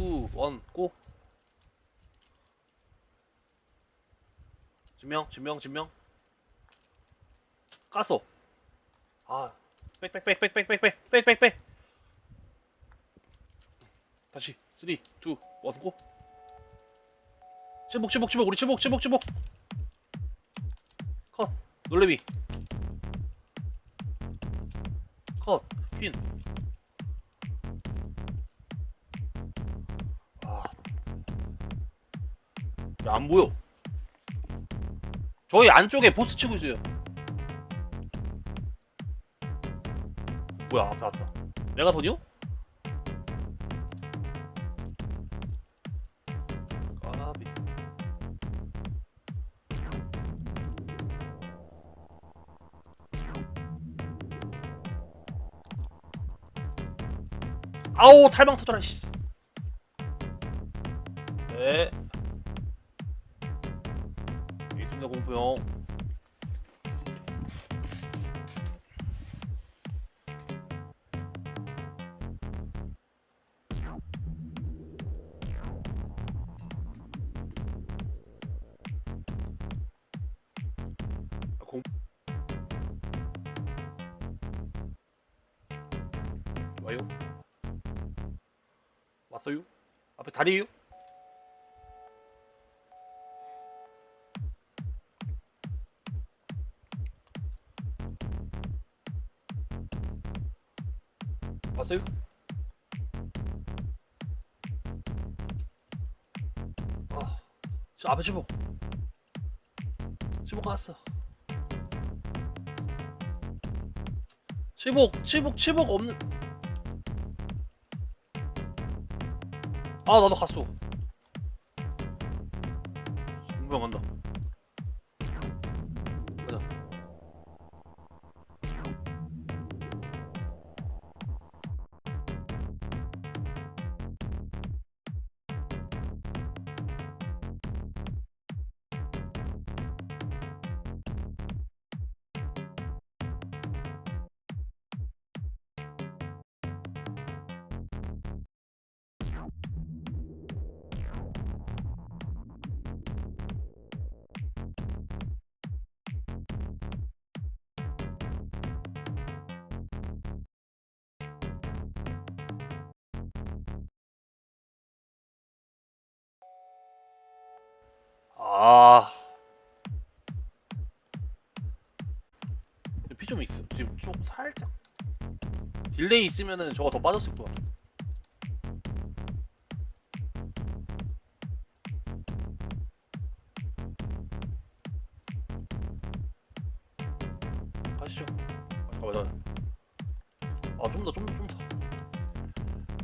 2, 1, 고. 진명, 진명, 진명. 깠어. 아, 빽빽빽빽빽빽빽빽빽. 다시 3, 2, 1, 고. 치복, 치복, 치복, 우리 치복, 치복, 치복. 컷. 놀래미. 컷. 퀸. 야, 안 보여. 저희 안쪽에 보스 치고 있어요. 뭐야, 앞에 왔다. 메가톤이요? 까비. 아우, 탈방 터져라, 씨. 네. 있습니다, 공포형. 아, 공 와요? 왔어요? 앞에 다리요? 왔어요? 아, 저 앞에 치복. 치복 왔어. 치복, 치복, 치복 없는. 아, 나도 갔어. 분명 간다. 아. 피 좀 있어. 지금 좀 살짝. 딜레이 있으면은 저거 더 빠졌을 거야. 가시죠. 아, 잠깐만, 잠깐만. 아, 좀 더, 좀 더, 좀 더.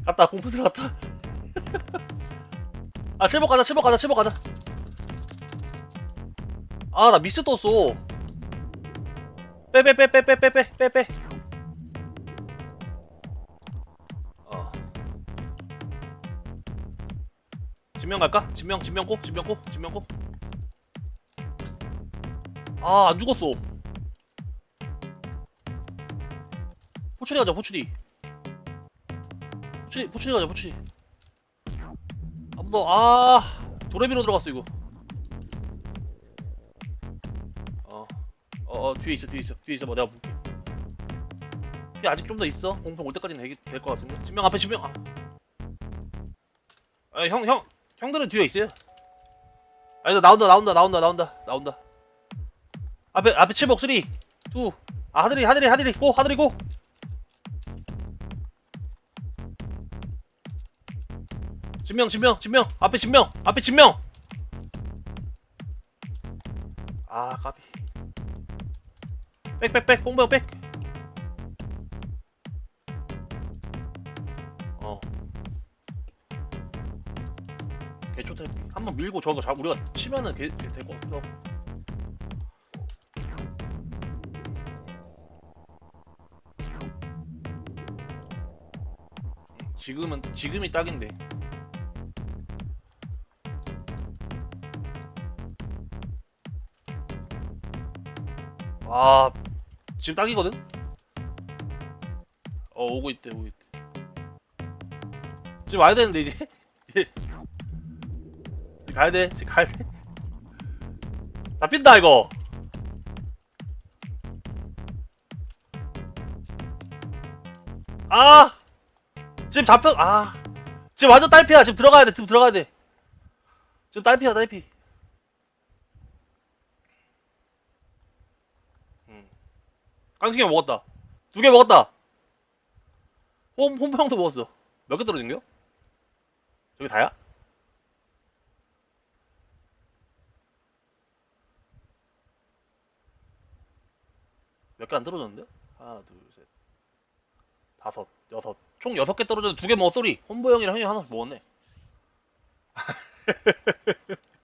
갔다, 공포 들어갔다. 아, 체복 가자, 체복 가자, 체복 가자. 아 나 미스 떴어 빼빼 빼 빼 빼 빼 빼 빼빼 어 진명 갈까? 진명 진명 고 진명 고 진명 고아 안 죽었어 포츄리 가자 포츄리. 포츄리, 포추리 가자 포츄리. 아무도 아 도레미로 들어갔어 이거 어, 어, 뒤에 있어, 뒤에 있어, 뒤에 있어, 봐, 내가 볼게. 뒤에 아직 좀 더 있어. 공평 올 때까지는 될 것 같은데. 진명 앞에 진명. 아. 아, 형, 형, 형들은 뒤에 있어요. 아, 이거 나온다, 나온다, 나온다, 나온다, 나온다. 앞에, 앞에 칠복 쓰리, 투. 아, 하늘이, 하늘이, 하늘이, 고, 하늘이 고. 진명, 진명, 진명. 앞에 진명, 앞에 진명. 아, 까비. 빽빽빽 뽕배우 빽. 어. 개초대 한번 밀고 저거 잡 우리가 치면은 개될것 같기도 하고. 지금은 지금이 딱인데. 아 지금 딱이거든? 어 오고 있대 오고 있대 지금 와야 되는데 이제 지금 가야 돼. 지금 가야 돼. 잡힌다 이거. 아! 지금 잡혀. 아. 지금 완전 딸피야. 지금 들어가야 돼. 지금 들어가야 돼. 지금 딸피야, 딸피. 깡통이 형 먹었다. 두 개 먹었다. 홈, 홈프 형도 먹었어. 몇 개 떨어진 거요? 저기 다야? 몇 개 안 떨어졌는데? 하나, 둘, 셋, 다섯, 여섯. 총 여섯 개 떨어졌는데 두개 먹었어, 우리. 홈보 형이랑 형이 하나씩 먹었네.